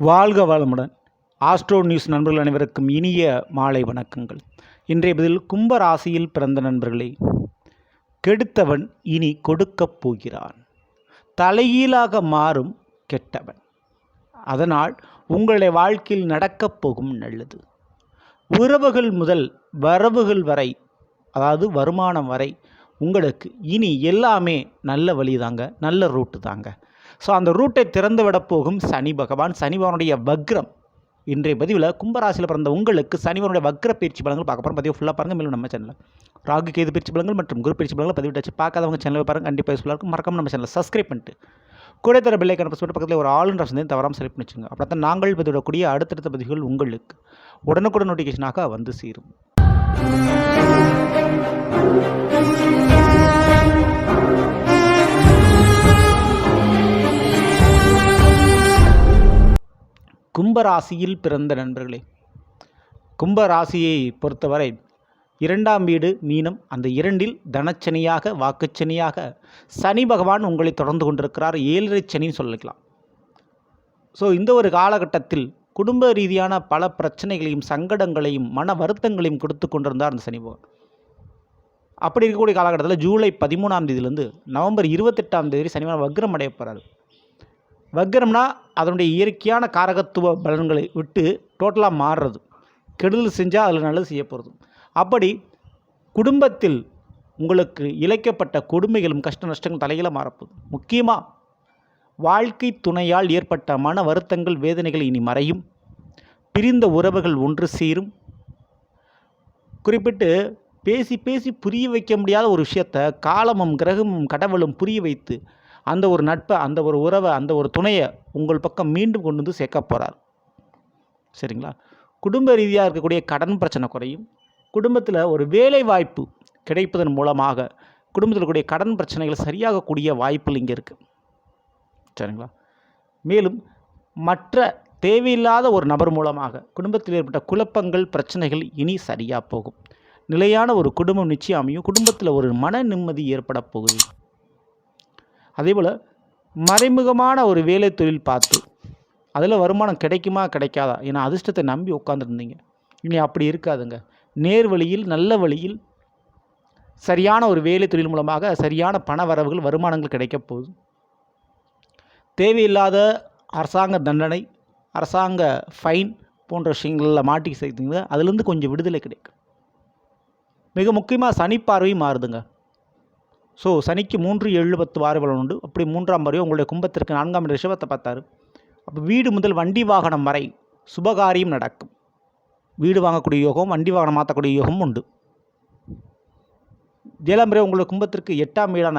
வாழ்க வளமுடன். Astro news நண்பர்கள் அனைவருக்கும் இனிய மாலை வணக்கங்கள். இன்றைய பதில் கும்ப ராசியில் பிறந்த நண்பர்களே கெடுத்தவன் இனி கொடுக்கப் போகிறான். தலையீலாக மாறும் கெட்டவன். அதனால் உங்களுடைய வாழ்க்கையில் நடக்கப் போகும் நல்லது. உறவுகள் முதல் வரவுகள் வரை அதாவது வருமானம் வரை உங்களுக்கு இனி எல்லாமே நல்ல வழி தாங்க நல்ல ரூட்டு தாங்க. ஸோ அந்த ரூட்டை திறந்து விட போகும் சனி பகவான். சனிபகவானுடைய வக்ரம். இன்றைய பதிவில் கும்பராசியில் பிறந்த உங்களுக்கு சனிவனுடைய வக்ர பயிற்சி பலங்கள் பார்க்க போகிறோம் பதிவு ஃபுல்லாக பாருங்கள் மேலும் நம்ம சேனலில் ராகு கேது பயிற்சி பலங்கள் மற்றும் குரு பயிற்சி பலன்கள் பதிவிட்டாச்சு பார்க்காதவங்க சேனலை பாருங்கள் கண்டிப்பாக யூஸ்ஃபுல்லாக இருக்கும். மறக்காம நம்ம சேனலை சப்ஸ்கிரைப் பண்ணிட்டு கூட தர பிள்ளைக்கான பஸ் பக்கத்தில் ஒரு ஆளுன்ற வசதியும் தவறாமல் செலக்ட் பண்ணிச்சுங்க அப்படி தான் நாங்கள் பதிவிடக்கூடிய அடுத்தடுத்த பதிவுகள் உங்களுக்கு உடனுக்குடன் நோட்டிஃபிகேஷனாக வந்து சேரும். கும்பராசியில் பிறந்த நண்பர்களே கும்பராசியை பொறுத்தவரை இரண்டாம் வீடு மீனம். அந்த இரண்டில் தனச்சனியாக வாக்குச்சனியாக சனி பகவான் உங்களை தொடர்ந்து கொண்டிருக்கிறார். ஏழரை சனின்னு சொல்லிக்கலாம். ஸோ இந்த ஒரு காலகட்டத்தில் குடும்ப ரீதியான பல பிரச்சனைகளையும் சங்கடங்களையும் மன வருத்தங்களையும் கொடுத்து கொண்டிருந்தார் அந்த சனி பகவான். அப்படி இருக்கக்கூடிய காலகட்டத்தில் ஜூலை பதிமூணாம் தேதியிலேருந்து நவம்பர் இருபத்தெட்டாம் தேதி சனிவாரம் வக்ரம் அடைய போகிறாரு வக்ரம்னா அதனுடைய இயற்கையான காரகத்துவ பலன்களை விட்டு டோட்டலாக மாறுறது. கெடுதல் செஞ்சால் அதில் நல்லது செய்ய போகிறது அப்படி குடும்பத்தில் உங்களுக்கு இழைக்கப்பட்ட கொடுமைகளும் கஷ்ட நஷ்டங்கள் தலையில் மாறப்போகுது. முக்கியமாக வாழ்க்கை துணையால் ஏற்பட்ட மன வருத்தங்கள் வேதனைகள் இனி மறையும். பிரிந்த உறவுகள் ஒன்று சேரும். குறிப்பிட்டு பேசி பேசி புரிய வைக்க முடியாத ஒரு விஷயத்தை காலமும் கிரகமும் கடவுளும் புரிய வைத்து அந்த ஒரு நட்பை அந்த ஒரு உறவை அந்த ஒரு துணையை உங்கள் பக்கம் மீண்டும் கொண்டு வந்து சேர்க்க போகிறார் சரிங்களா? குடும்ப ரீதியாக இருக்கக்கூடிய கடன் பிரச்சனை குறையும். குடும்பத்தில் ஒரு வேலை வாய்ப்பு கிடைப்பதன் மூலமாக குடும்பத்தில் இருக்கக்கூடிய கடன் பிரச்சனைகள் சரியாகக்கூடிய வாய்ப்புகள் இங்கே இருக்குது சரிங்களா? மேலும் மற்ற தேவையில்லாத ஒரு நபர் மூலமாக குடும்பத்தில் ஏற்பட்ட குழப்பங்கள் பிரச்சனைகள் இனி சரியாக போகும். நிலையான ஒரு குடும்பம் நிச்சயம் அமையும். குடும்பத்தில் ஒரு மன நிம்மதி ஏற்பட போகுது. அதேபோல் மறைமுகமான ஒரு வேலை தொழில் பார்த்து அதில் வருமானம் கிடைக்குமா கிடைக்காதா? ஏன்னா அதிர்ஷ்டத்தை நம்பி உட்காந்துருந்தீங்க இனி அப்படி இருக்காதுங்க. நேர் வழியில் நல்ல வழியில் சரியான ஒரு வேலை தொழில் மூலமாக சரியான பண வரவுகள் வருமானங்கள் கிடைக்கப் போகுது. தேவையில்லாத அரசாங்க தண்டனை அரசாங்க ஃபைன் போன்ற விஷயங்களில் மாட்டி சேர்த்துங்க அதுலேருந்து கொஞ்சம் விடுதலை கிடைக்கும். மிக முக்கியமாக சனிப்பார்வையும் மாறுதுங்க. ஸோ சனிக்கு மூன்று ஏழு பத்து வார உண்டு. அப்படி மூன்றாம் வரையும் உங்களுடைய கும்பத்திற்கு நான்காம் இடம் ரிஷபத்தை பார்த்தாரு. அப்போ வீடு முதல் வண்டி வாகனம் வரை சுபகாரியம் நடக்கும். வீடு வாங்கக்கூடிய யோகம் வண்டி வாகனம் மாற்றக்கூடிய யோகம் உண்டு. ஏழாம் முறை உங்களுடைய கும்பத்திற்கு எட்டாம் வீடான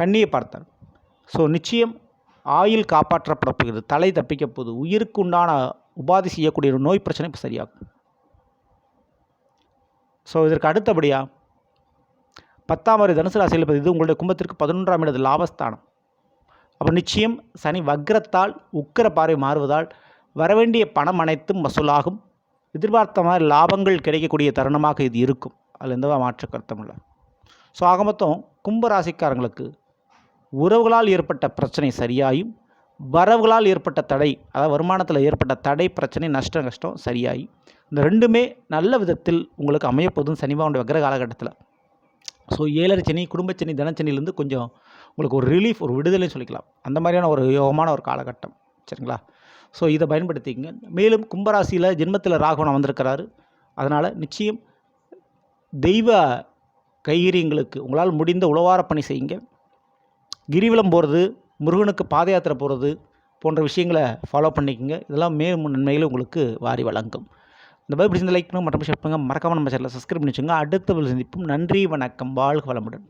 கண்ணியை பார்த்தார். ஸோ நிச்சயம் ஆயில் காப்பாற்றப்பட போகிறது. தலை தப்பிக்க போகுது. உயிருக்கு உண்டான உபாதி செய்யக்கூடிய ஒரு நோய் பிரச்சனை இப்போ சரியாகும். ஸோ இதற்கு அடுத்தபடியாக பத்தாம் வரை தனுசு ராசியில் பதிவு உங்களுடைய கும்பத்திற்கு பதினொன்றாம் இடது லாபஸ்தானம். அப்போ நிச்சயம் சனி வக்ரத்தால் உக்கர பார்வை மாறுவதால் வரவேண்டிய பணம் அனைத்தும் வசூலாகும். எதிர்பார்த்த மாதிரி லாபங்கள் கிடைக்கக்கூடிய தருணமாக இது இருக்கும். அதில் எந்த மாற்ற கருத்தம் இல்லை. ஸோ ஆக மொத்தம் கும்பராசிக்காரங்களுக்கு உறவுகளால் ஏற்பட்ட பிரச்சனை சரியாயும் வரவுகளால் ஏற்பட்ட தடை அதாவது வருமானத்தில் ஏற்பட்ட தடை பிரச்சனை நஷ்டம் கஷ்டம் சரியாகி இந்த ரெண்டுமே நல்ல விதத்தில் உங்களுக்கு அமையப்போதும் சனிபாவுடைய வக்ர காலகட்டத்தில். ஸோ ஏழரை சனி குடும்பச்சனி தனச்சனிலேருந்து கொஞ்சம் உங்களுக்கு ஒரு ரிலீஃப் ஒரு விடுதலைன்னு சொல்லிக்கலாம். அந்த மாதிரியான ஒரு யோகமான ஒரு காலகட்டம். சரிங்களா? ஸோ இதை பயன்படுத்திக்கங்க. மேலும் கும்பராசியில் ஜென்மத்தில் ராகவனம் வந்திருக்கிறாரு அதனால் நிச்சயம் தெய்வ கைகிரியங்களுக்கு உங்களால் முடிந்த உழவார பணி செய்யுங்க. கிரிவலம் போகிறது முருகனுக்கு பாத யாத்திரை போகிறது போன்ற விஷயங்களை ஃபாலோ பண்ணிக்கோங்க. இதெல்லாம் மேலும் நன்மைகளை உங்களுக்கு வாரி வழங்கும். இந்த மாதிரி பிடிச்சிருந்த லைக் பண்ணுங்கள் மற்றும் ஷேர் பண்ணுங்கள் மறக்காமல் நம்ம சேனலில் சப்ஸ்கிரைப் பண்ணி வச்சுங்க அடுத்த சந்திப்பும். நன்றி வணக்கம். வாழ்க வளமுடன்.